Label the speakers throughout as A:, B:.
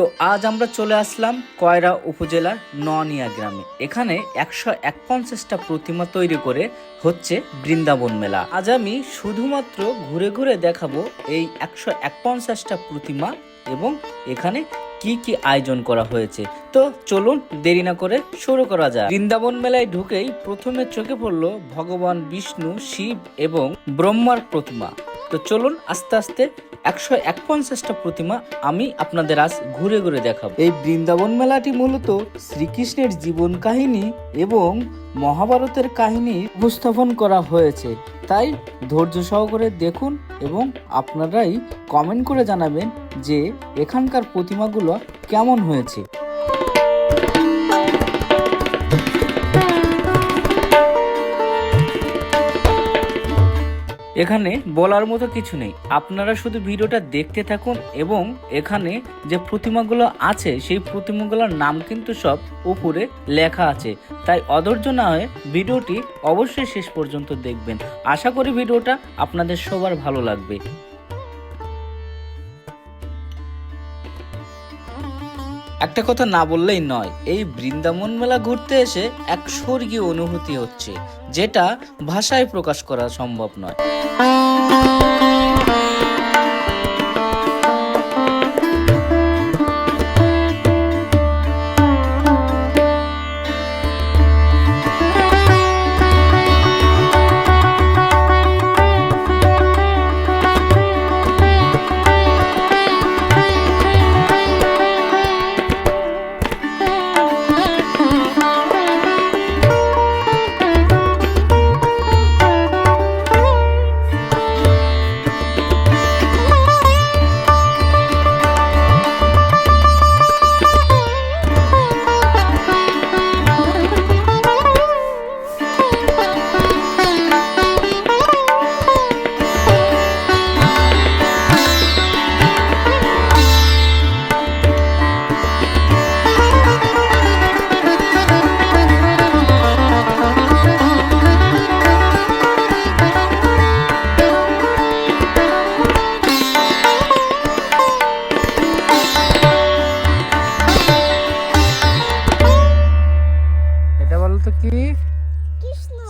A: তো আজ আমরা চলে আসলাম কয়রা উপজেলার ননিয়া গ্রামে। এখানে একশো এক পঞ্চাশটা প্রতিমা তৈরি করে হচ্ছে বৃন্দাবন মেলা। আজ আমি শুধুমাত্র ঘুরে ঘুরে দেখাবো এই একশো এক পঞ্চাশটা প্রতিমা এবং এখানে কি কি আয়োজন করা হয়েছে। তো চলুন দেরি না করে শুরু করা যায় বৃন্দাবন মেলায় ঢুকেই প্রথমে চোখে পড়ল ভগবান বিষ্ণু, শিব এবং ব্রহ্মার প্রতিমা। তো চলুন আস্তে আস্তে একশো এক পঞ্চাশটা প্রতিমা আমি আপনাদের আজ ঘুরে ঘুরে দেখাবো। এই বৃন্দাবন মেলাটি মূলত শ্রীকৃষ্ণের জীবন কাহিনী এবং মহাভারতের কাহিনী উপস্থাপন করা হয়েছে। তাই ধৈর্য সহকারে দেখুন এবং আপনারাই কমেন্ট করে জানাবেন যে এখানকার প্রতিমাগুলো কেমন হয়েছে। এখানে বলার মতো কিছু নেই। আপনারা শুধু ভিডিওটা দেখতে থাকুন এবং এখানে যে প্রতিমাগুলো আছে, সেই প্রতিমাগুলোর নাম কিন্তু সব উপরে লেখা আছে। তাই অধৈর্য না হয়ে ভিডিওটি অবশ্যই শেষ পর্যন্ত দেখবেন। আশা করি ভিডিওটা আপনাদের সবার ভালো লাগবে। একটা কথা না বললেই নয়, এই বৃন্দাবন মেলা ঘুরতে এসে এক স্বর্গীয় অনুভূতি হচ্ছে, যেটা ভাষায় প্রকাশ করা সম্ভব নয়। কি?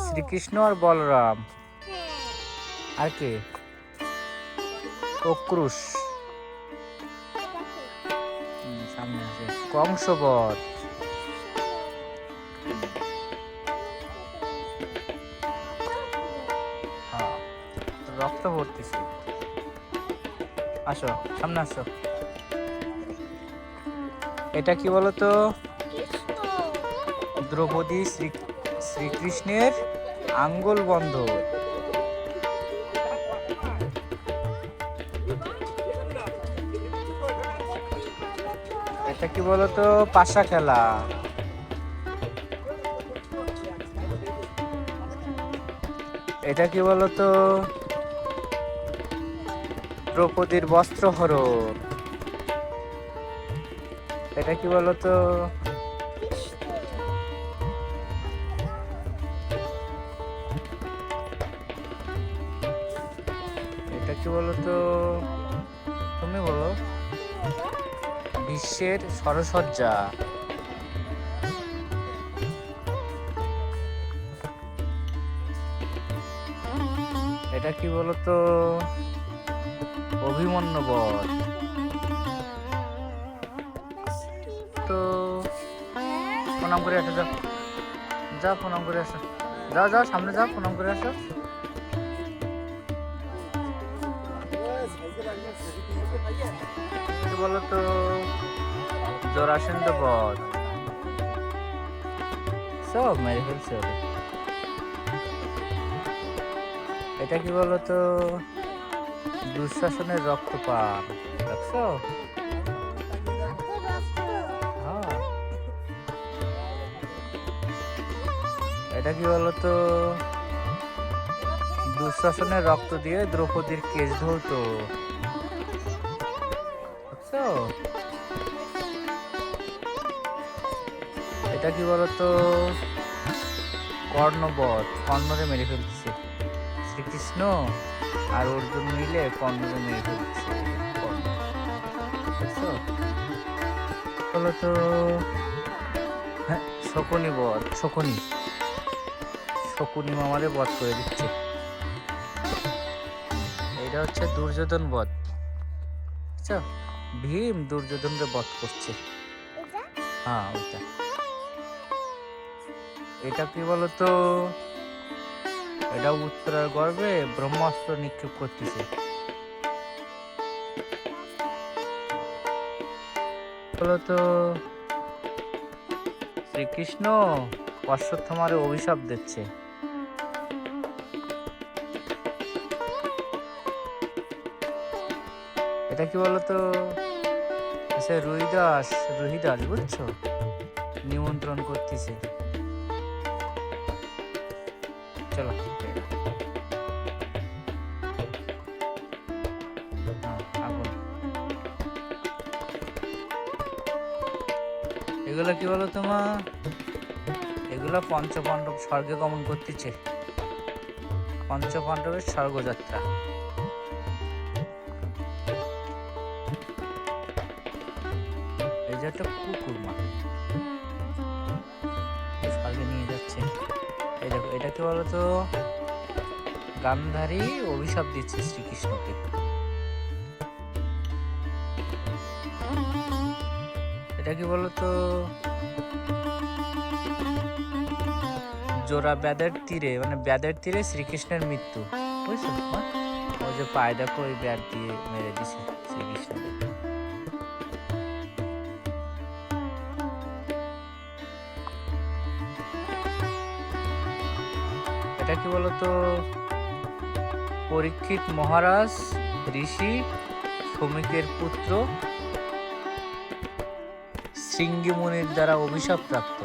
A: শ্রীকৃষ্ণ আর বলরাম। আর কে? অক্রুশ সামনে আছে। কংসবধ। হ্যাঁ, রক্ত ভর্তিছে আসো সামনে আসো। এটা কি বলতো? দ্রৌপদী শ্রী, শ্রীকৃষ্ণের আঙ্গুল বন্ধ। এটা কি বলতো? পাশা খেলা। এটা কি বলতো? দ্রৌপদীর বস্ত্র হরণ। এটা কি বলতো? এটা কি বলতো? তুমি বলো। বিশ্বের সরসজ্জা এটা কি বলতো? অভিমন্যু বধ তো প্রণাম করে আসো, যাও। যা প্রণাম করে আসো। যাও যাও, সামনে যাও, প্রণাম করে আসো। কি বলতো জরাসেন্দ্র বধ সব মেরে ফেলছে এটা কি বলতো? দুঃশাসনের রক্তপাত দেখছ? হ্যাঁ। এটা কি বলতো? দুঃশাসনের রক্ত দিয়ে দ্রৌপদীর কেশ ধরতো এটা কি বলতো? কর্ণবধ, কর্ণরে মেরে ফেলছে শ্রীকৃষ্ণ আর অর্জুন মিলে কর্ণরে মেরে ফেলছে কর্ণ। বুঝছ? বলো তো হ্যাঁ শকুনি বধ, শকুনি। শকুনি মামারে বধ করে দিচ্ছে। এটা হচ্ছে দুর্যোধন বধ। বুঝছ? ভীম দুর্যোধনকে বধ করছে।
B: এটা?
A: হ্যাঁ ওইটা। এটা কি বলতো? এটা উত্তরার গর্ভে ব্রহ্মাস্ত্র নিক্ষেপ করতেছে। বলতো শ্রীকৃষ্ণ অশ্বত্থমারে অভিশাপ দিচ্ছে। এটা কি বলতো? সে রুইদাস রুহিদাস বুঝছ? নিমন্ত্রণ করতেছে। চলো। হ্যাঁ, এগুলো কি বলো তোমার এগুলো পঞ্চপাণ্ডব স্বর্গে গমন করতেছে। পঞ্চপাণ্ডবের স্বর্গযাত্রা। একটা কুকুর মা। স্বর্গে নিয়ে যাচ্ছে। এই দেখো, এটা কি বলতো? গান্ধারী অভিশাপ দিচ্ছে শ্রীকৃষ্ণকে। এটা কি বলতো? জোড়া ব্যাদের তীরে মানে ব্যাদের তীরে শ্রীকৃষ্ণের মৃত্যু। বুঝছ? ওই যে পায়ে দেখো, ওই ব্যাট দিয়ে মেরে দিছে শ্রীকৃষ্ণকে। এটা কি বলতো? পরীক্ষিত মহারাজ ঋষি শ্রমিকের পুত্র শৃঙ্গিমুনির দ্বারা অভিশাপ প্রাপ্ত।